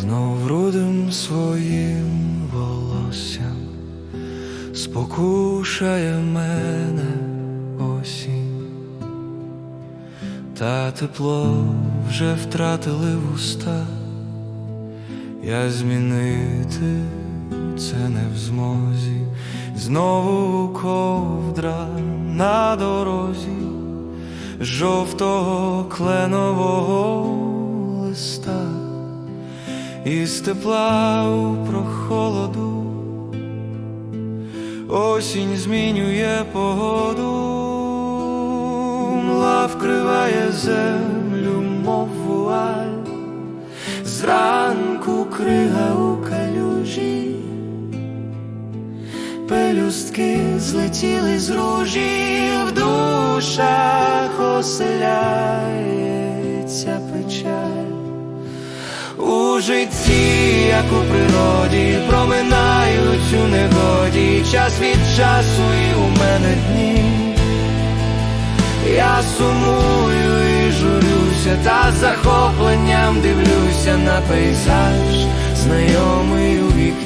знов рудим своїм волоссям спокушає мене осінь, та тепло вже втратили вуста, я змінити це не в змозі, знову ковдра на дорозі жовтого кленового листа, із тепла у прохолоду, осінь змінює погоду, мла вкриває землю, мов вуаль, зранку крига у калюжі. Пелюстки злетіли з ружі, в душах оселяється житті, як у природі, проминають у негоді, час від часу і у мене дні. Я сумую і журюся, та захопленням дивлюся на пейзаж, знайомий у вікні.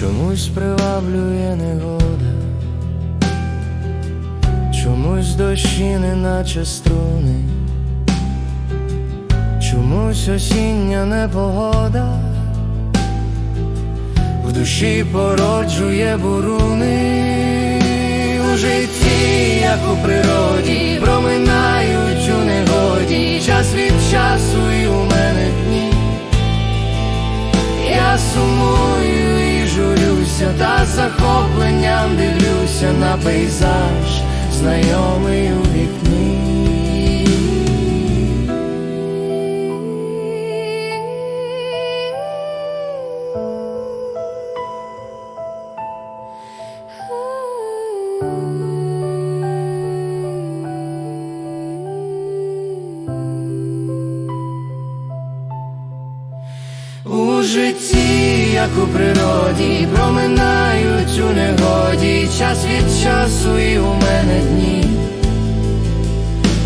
Чомусь приваблює негода, чомусь дощі, неначе струни, чомусь осіння непогода, в душі породжує буруни, у житті, як у природі, захопленням дивлюся на пейзаж, знайомий у вікні. У житті, як у природі, проминають у негоді, час від часу і у мене дні.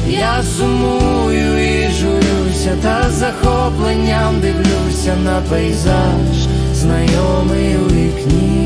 Я сумую і журюся, та захопленням дивлюся на пейзаж, знайомий у вікні.